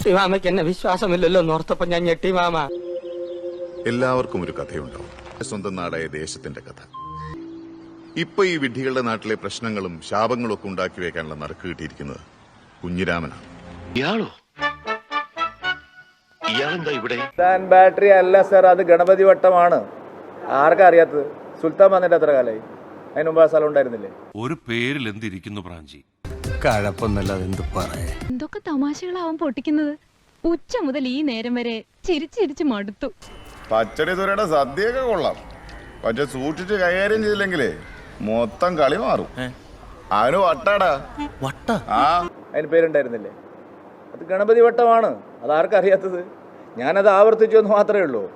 കുട്ടി മാമയ്ക്ക് എന്നെ വിശ്വാസമില്ലല്ലോ നോർത്തപ്പോ ഞാൻ ഞെട്ടി മാമ. എല്ലാവർക്കും ഒരു കഥയുണ്ടാവും. സ്വന്തം നാടായ ദേശത്തിന്റെ കഥ. ഇപ്പൊ ഈ വിഡ്ഢികളുടെ നാട്ടിലെ പ്രശ്നങ്ങളും ശാപങ്ങളും ഒക്കെ ഉണ്ടാക്കി വെക്കാനുള്ള നറുക്ക് കിട്ടിയിരിക്കുന്നത് കുഞ്ഞിരാമനാണ്. ഇയാളോ? ഇയാളെന്താ ഇവിടെ? സുൽത്താൻ ബാറ്ററി അല്ല സർ. അത് ഗണപതി വട്ടമാണ്. ആർക്കാ അറിയാത്തത്? സുൽത്താൻ വന്നിട്ട് എത്ര കാലായി? അതിന് മുമ്പ് ആ സ്ഥലം ഉണ്ടായിരുന്നില്ലേ? ഒരു പേരിൽ എന്തിരിക്കുന്നു പ്രാഞ്ചി? കഴപ്പൊന്നല്ലാതെ എന്ത് പറയാ? എന്തൊക്കെ തമാശകളാവും പൊട്ടിക്കുന്നത്? ഉച്ച മുതൽ ഈ നേരം വരെ ചിരിച്ചിരിച്ച് മടുത്തു. പച്ചടി തുരയുടെ സദ്യയൊക്കെ കൊള്ളാം. പക്ഷെ സൂക്ഷിച്ച് കൈകാര്യം ചെയ്തില്ലെങ്കിലേ മൊത്തം കളി മാറും. അവന് വട്ടാടാ. വട്ട? ആ. അതിന് പേരുണ്ടായിരുന്നില്ലേ? അത് ഗണപതി വട്ടമാണ്. അത് ആർക്കറിയാത്തത്? ഞാനത് ആവർത്തിച്ചു എന്ന് മാത്രമേ ഉള്ളൂ.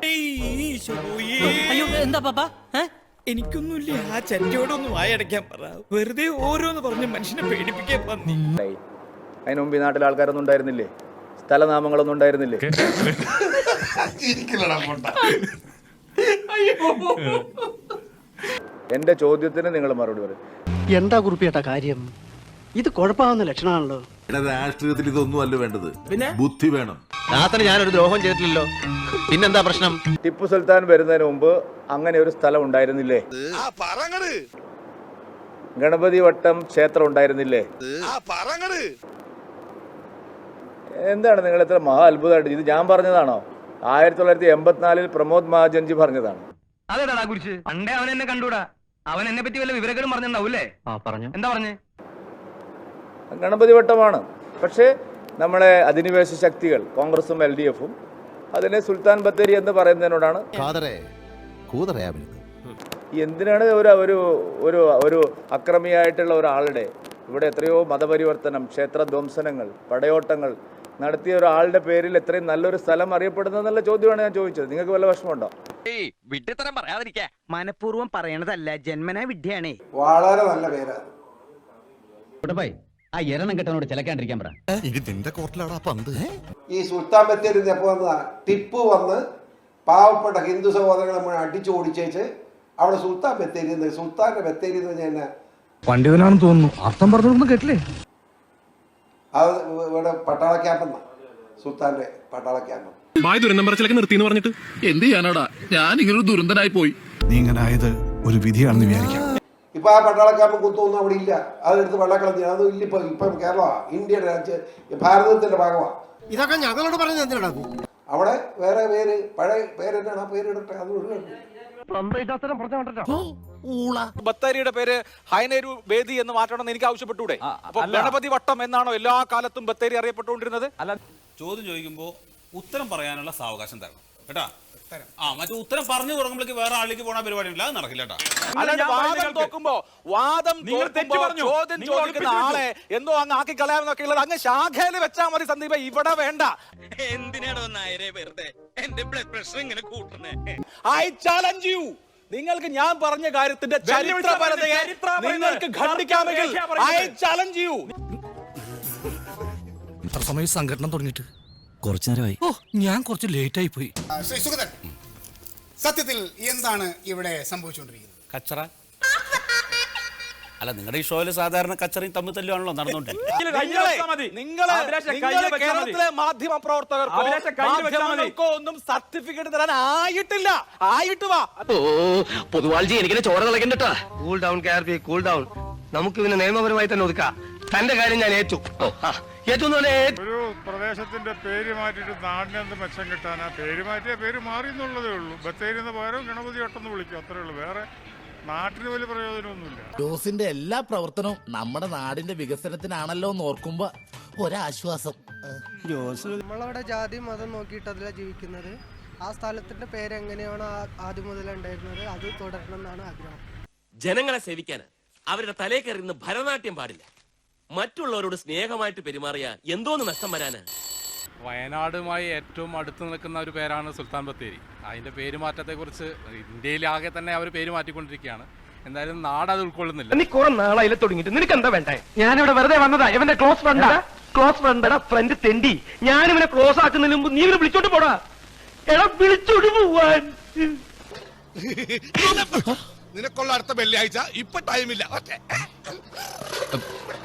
അയ്യോ എന്താ പാപ്പ? എനിക്കൊന്നുമില്ല. ആ ചെറ്റയോടൊന്ന് വായടയ്ക്കാൻ പറ. വെറുതെ ഓരോന്ന് പറഞ്ഞ് മനുഷ്യനെ പേടിപ്പിക്കാൻ പന്നി അതിനു മുമ്പ് ഈ നാട്ടിലെ ആൾക്കാരൊന്നും ഉണ്ടായിരുന്നില്ലേ? സ്ഥലനാമങ്ങളൊന്നും ഉണ്ടായിരുന്നില്ലേ? എന്റെ ചോദ്യത്തിന് നിങ്ങൾ മറുപടി പറയും. എന്താ കുറിപ്പിയേട്ട കാര്യം? ഇത് കുഴപ്പമാകുന്ന ലക്ഷണമാണല്ലോ. രാഷ്ട്രീയത്തിൽ ഇതൊന്നും അല്ല വേണ്ടത്. പിന്നെ? ബുദ്ധി വേണം. രാത്രി ഞാനൊരു ദ്രോഹം ചെയ്തിട്ടില്ലല്ലോ. പിന്നെന്താ പ്രശ്നം? ടിപ്പു സുൽത്താൻ വരുന്നതിന് മുമ്പ് അങ്ങനെ ഒരു സ്ഥലം ഉണ്ടായിരുന്നില്ലേ? ഗണപതി വട്ടം ക്ഷേത്രം ഉണ്ടായിരുന്നില്ലേ? എന്താണ് നിങ്ങൾ ഇത്ര മഹാ അത്ഭുതമായിട്ട് ഇത് ഞാൻ പറഞ്ഞതാണോ? ആയിരത്തി തൊള്ളായിരത്തി എൺപത്തിനാലിൽ പ്രമോദ് മഹാജൻജി പറഞ്ഞതാണ്. അതെടാ കുറിച്ച് പണ്ടേ അവൻ എന്നെ കണ്ടൂടാ. അവൻ എന്നെ പറ്റി വല്ല വിവരങ്ങളും പറഞ്ഞിട്ടുണ്ടാവൂലേ ആ പറഞ്ഞു. എന്താ പറഞ്ഞേ? ഗണപതി വട്ടമാണ്. പക്ഷേ നമ്മളെ അധിനിവേശ ശക്തികൾ കോൺഗ്രസും എൽ ഡി എഫും അതിനെ സുൽത്താൻ ബത്തേരി എന്ന് പറയുന്നതിനോടാണ് എന്തിനാണ് ഒരു ഒരു ഒരു ഒരു അക്രമിയായിട്ടുള്ള ഒരാളുടെ ഇവിടെ എത്രയോ മതപരിവർത്തനം ക്ഷേത്രധ്വംസനങ്ങൾ പടയോട്ടങ്ങൾ നടത്തിയ ഒരാളുടെ പേരിൽ എത്രയും നല്ലൊരു സ്ഥലം അറിയപ്പെടുന്നതെന്നുള്ള ചോദ്യമാണ് ഞാൻ ചോദിച്ചത്. നിങ്ങൾക്ക് വല്ല വിഷമമുണ്ടോ? വിഡ്ഢിത്തരം പറയാതിരിക്കാ. മനഃപൂർവം പറയണതല്ല ജന്മനാ വിഡ്ഢിയാണേ. വളരെ നല്ല പേരാണ് ആ എരണം കെട്ടനോട് ചിലക്കാണ്ടിരിക്കാൻ പറ. ഇത് നിന്റെ കോർട്ടിലാടാ പന്ത്. ഈ സുൽത്താൻ ബത്തേരി എപ്പോൾ വന്നതാ. ടിപ്പു വന്ന് പാവപ്പെട്ട ഹിന്ദു സഹോദരങ്ങളെ മുഴുവൻ അടിച്ചു ഓടിച്ചേച്ച് അവിടെ സുൽത്താൻ ബത്തേരി എന്ന് സുൽത്താന്റെ ബത്തേരി എന്ന് പറഞ്ഞാൽ എന്നാ? പണ്ഡിതനാണെന്ന് തോന്നുന്നു. അർത്ഥം പറഞ്ഞൊന്നും കേട്ടില്ലേ? അത് ഇവിടെ പട്ടാള ക്യാമ്പെന്നാ. സുൽത്താന്റെ പട്ടാള ക്യാമ്പ്. ബായ് ദുരന്തം പറച്ചിലൊക്കെ നിർത്തിന്ന് പറഞ്ഞിട്ട്. എന്ത് ചെയ്യാനാടാ? ഞാൻ ഇങ്ങനൊരു ദുരന്തനായി പോയി. നീ ഇങ്ങനെ ആയത് ഒരു വിധിയാണെന്ന് വിചാരിക്കാം. ഇപ്പൊ ആ പട്ടാളക്കാരൻ ക്യാമ്പ് കുത്തൊന്നും അവിടെ ഇല്ല. അതെടുത്ത് വെള്ളക്കളഞ്ഞ് അതും ഇല്ല ഇപ്പൊ ഇപ്പം കേരള ഇന്ത്യയുടെ രാജ്യ ഭാരതത്തിന്റെ ഭാഗമാണ് ഇതൊക്കെ ഞങ്ങളോട് പറഞ്ഞ അവിടെ വേറെ പേര് പഴയ പേരെന്നാണ് ആ പേരിടട്ടെ അത് ഒരു ബത്തേരിയുടെ പേര് ഹൈനേരു വേദി എന്ന് മാറ്റണമെന്ന് എനിക്ക് ആവശ്യപ്പെട്ടൂടെ അപ്പൊ ഗണപതി വട്ടം എന്നാണോ എല്ലാ കാലത്തും ബത്തേരി അറിയപ്പെട്ടുകൊണ്ടിരുന്നത്? അല്ല ചോദ്യം ചോദിക്കുമ്പോൾ ഉത്തരം പറയാനുള്ള സാവകാശം തരണം. കേട്ടാ? ആ മറ്റേ ഉത്തരം പറഞ്ഞു തുടങ്ങുമ്പോഴേക്ക് വേറെ ആളിലേക്ക് പോണ പരിപാടി ഇല്ല അത് നടക്കില്ല കേട്ടാ. വാദം തോക്കുമ്പോ വാദം തോക്കുമ്പോ ചോദ്യം ചോദിക്കുന്ന ആളെ എന്തോ അങ്ങ് ആക്കി കളയാമെന്നൊക്കെ ഉള്ളത് അങ്ങ് ശാഖയിൽ വെച്ചാൽ മതി സന്ദീപ ഇവിടെ വേണ്ട. എന്തിനാണോ നായരെ വെറുതെ? എന്റെ ബ്ലഡ് പ്രഷർ ഇങ്ങനെ കൂട്ടണേ ഐ ചാലഞ്ച് യു നിങ്ങൾക്ക് ഞാൻ പറഞ്ഞ കാര്യത്തിന്റെ ചരിത്രപരതയെ നിങ്ങൾക്ക് ഖണ്ഡിക്കാമെങ്കിൽ ഐ ചാലഞ്ച് യു സമയം സംഘടന തുടങ്ങിയിട്ട് കുറച്ചു നേരമായി. ഓ ഞാൻ കുറച്ച് ലേറ്റ് ആയി പോയി. സത്യത്തിൽ എന്താണ് ഇവിടെ സംഭവിച്ചുകൊണ്ടിരിക്കുന്നത്? കച്ചറ? അല്ല നിങ്ങളുടെ ഈ ഷോയിൽ സാധാരണ കച്ചറയും തമ്മിൽ തല്ലുവാണല്ലോ നടന്നുകൊണ്ടിരിക്കുന്നത്. നിങ്ങളെ നിങ്ങളെ കേരളത്തിലെ മാധ്യമ പ്രവർത്തകർക്കോ മാധ്യമങ്ങൾക്കോ ഒന്നും സർട്ടിഫിക്കറ്റ് തരാൻ ആയിട്ടില്ല. ആയിട്ട് വാ. ഓ പൊതുവാൾജി എനിക്കിനെ ചോര തിളക്കണ്ടട്ടാ cool down k cool down നമുക്ക് ഇതിനെ നിയമപരമായി തന്നെ ഒതുക്കാം. തന്റെ കാര്യം ഞാൻ ഏറ്റു. ഏറ്റു. ഒരു പ്രദേശത്തിന്റെ പേര് മാറ്റിയിട്ട് നാടിനെന്ത് മെച്ചം മെച്ചം കിട്ടാനാ? പേര് മാറ്റിയ പേര് മാറി എന്നുള്ളതേ ഉള്ളൂ. ബത്തേരി എന്ന് പകരം ഗണപതി ഒട്ടെന്ന് വിളിക്കും അത്രേ ഉള്ളൂ. വേറെ നാട്ടിന് വലിയ പ്രയോജനമൊന്നുമില്ല. ജോസിന്റെ എല്ലാ പ്രവർത്തനവും നമ്മുടെ നാടിന്റെ വികസനത്തിനാണല്ലോ എന്ന് ഓർക്കുമ്പോ ഒരാശ്വാസം. ജോസ്. നമ്മളവിടെ ജാതി മതം നോക്കിയിട്ടല്ല ജീവിക്കുന്നത്. ആ സ്ഥലത്തിന്റെ പേര് എങ്ങനെയാണോ ആദ്യം മുതൽ ഉണ്ടായിരുന്നത്? അത് തുടരണം എന്നാണ് ആഗ്രഹം. ജനങ്ങളെ സേവിക്കാൻ അവരുടെ തലേ കയറി ഭരതനാട്യം പാടില്ല. മറ്റുള്ളവരോട് സ്നേഹമായിട്ട് പെരുമാറിയ എന്തോന്ന് നഷ്ടം വരാന്? വയനാടുമായി ഏറ്റവും അടുത്ത് നിൽക്കുന്ന ഒരു പേരാണ് സുൽത്താൻ ബത്തേരി. അതിന്റെ പേര് ഇന്ത്യയിൽ ആകെ തന്നെ അവർ പേര് മാറ്റിക്കൊണ്ടിരിക്കുകയാണ്. എന്തായാലും നാട് അത് ഉൾക്കൊള്ളുന്നില്ല. നീ കുറെ നാളായില്ല തുടങ്ങിട്ട് നിനക്ക് എന്താ വേണ്ടേ? ഞാനിവിടെ വെറുതെ വന്നതാ. ഇവന്റെ close friend close friend friend തെണ്ടി. ഞാൻ ഇവനെ ക്ലോസ് ആക്കുന്നതിന് മുമ്പ് നീ ഇവനെ വിളിച്ചോണ്ട് പോടാ. എടാ വിളിച്ചോണ്ട് പോവാൻ നിനക്കുള്ള അടുത്ത വെള്ളിയാഴ്ച. ഇപ്പൊ ടൈമില്ല